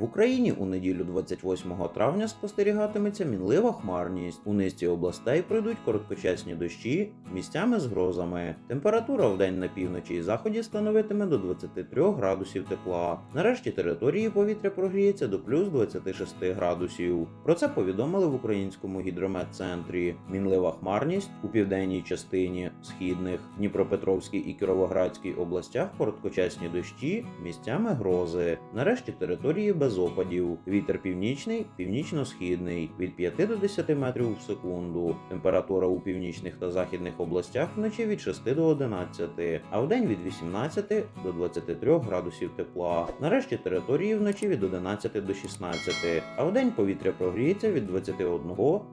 В Україні у неділю 28 травня спостерігатиметься мінлива хмарність. У низці областей пройдуть короткочасні дощі місцями з грозами. Температура в день на півночі і заході становитиме до 23 градусів тепла. Нарешті території повітря прогріється до плюс 26 градусів. Про це повідомили в українському гідрометцентрі. Мінлива хмарність у південній частині східних Дніпропетровській і Кіровоградській областях короткочасні дощі, місцями грози. Нарешті території без опадів. Вітер північний, північно-східний від 5 до 10 метрів в секунду. Температура у північних та західних областях вночі від 6 до 11, а вдень від 18 до 23 градусів тепла. Нарешті території вночі від 11 до 16, а вдень повітря прогріється від 21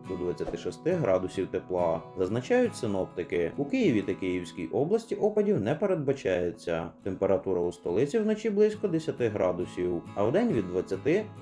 до 26 градусів тепла. Зазначають синоптики. У Києві та Київській області опадів не передбачається. Температура у столиці вночі близько 10 градусів, а вдень від 20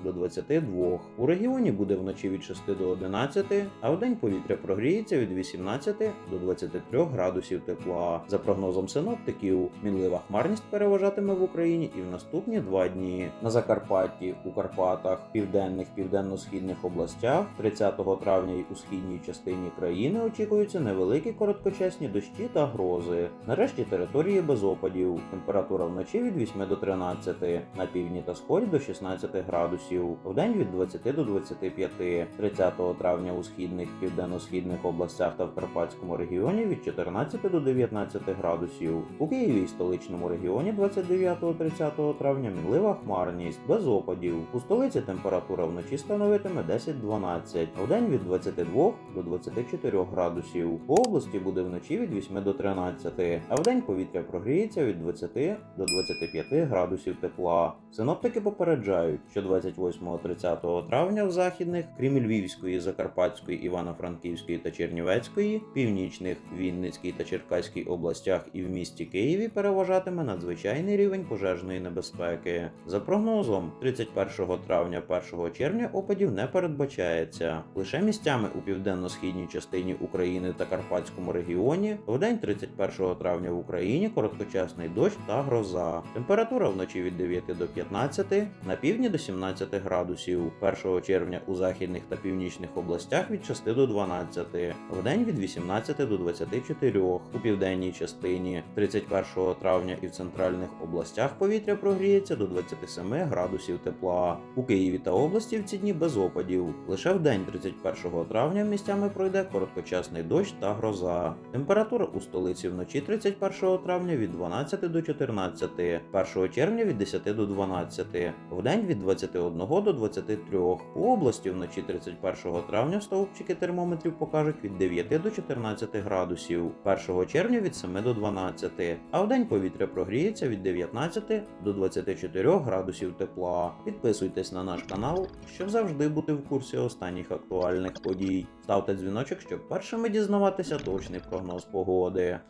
до 22. У регіоні буде вночі від 6 до 11, а вдень повітря прогріється від 18 до 23 градусів тепла. За прогнозом синоптиків, мінлива хмарність переважатиме в Україні і в наступні два дні. На Закарпатті, у Карпатах, південних південно-східних областях 30 травня й у східній частині країни очікуються невеликі короткочасні дощі та грози. Нарешті території без опадів. Температура вночі від 8 до 13, на півдні та сході до 16 градусів, вдень від 20 до 25. 30 травня у східних південно-східних областях та в Карпатському регіоні від 14 до 19 градусів. У Києві і столичному регіоні 29-30 травня мінлива хмарність без опадів. У столиці температура вночі становитиме 10-12, вдень від 22 до 24 градусів. У області буде вночі від 8 до 13, а вдень повітря прогріється від 20 до 25 градусів тепла. Синоптики попереджають, що 28-30 травня в західних, крім Львівської, Закарпатської, Івано-Франківської та Чернівецької, північних, Вінницькій та Черкаській областях і в місті Києві переважатиме надзвичайний рівень пожежної небезпеки. За прогнозом, 31 травня 1 червня опадів не передбачається. Лише місцями у південно-східній частині України та Карпатському регіоні в день 31 травня в Україні короткочасний дощ та гроза. Температура вночі від 9 до 15, на півдні до 17 градусів. 1 червня у західних та північних областях від 6 до 12, в день від 18 до 24. У південній частині 31 травня і в центральних областях повітря прогріється до 27 градусів тепла. У Києві та області в ці дні без опадів. Лише в день 31 травня місцями пройде короткочасний дощ та гроза. Температура у столиці вночі 31 травня від 12 до 14, 1 червня від 10 до 12, в день від 21 до 23. У області вночі 31 травня стовпчики термометрів покажуть від 9 до 14 градусів, 1 червня від 7 до 12, а в день повітря прогріється від 19 до 24 градусів тепла. Підписуйтесь на наш канал, щоб завжди бути в курсі останніх актуальних подій. Ставте дзвіночок, щоб першими дізнаватися точний прогноз погоди.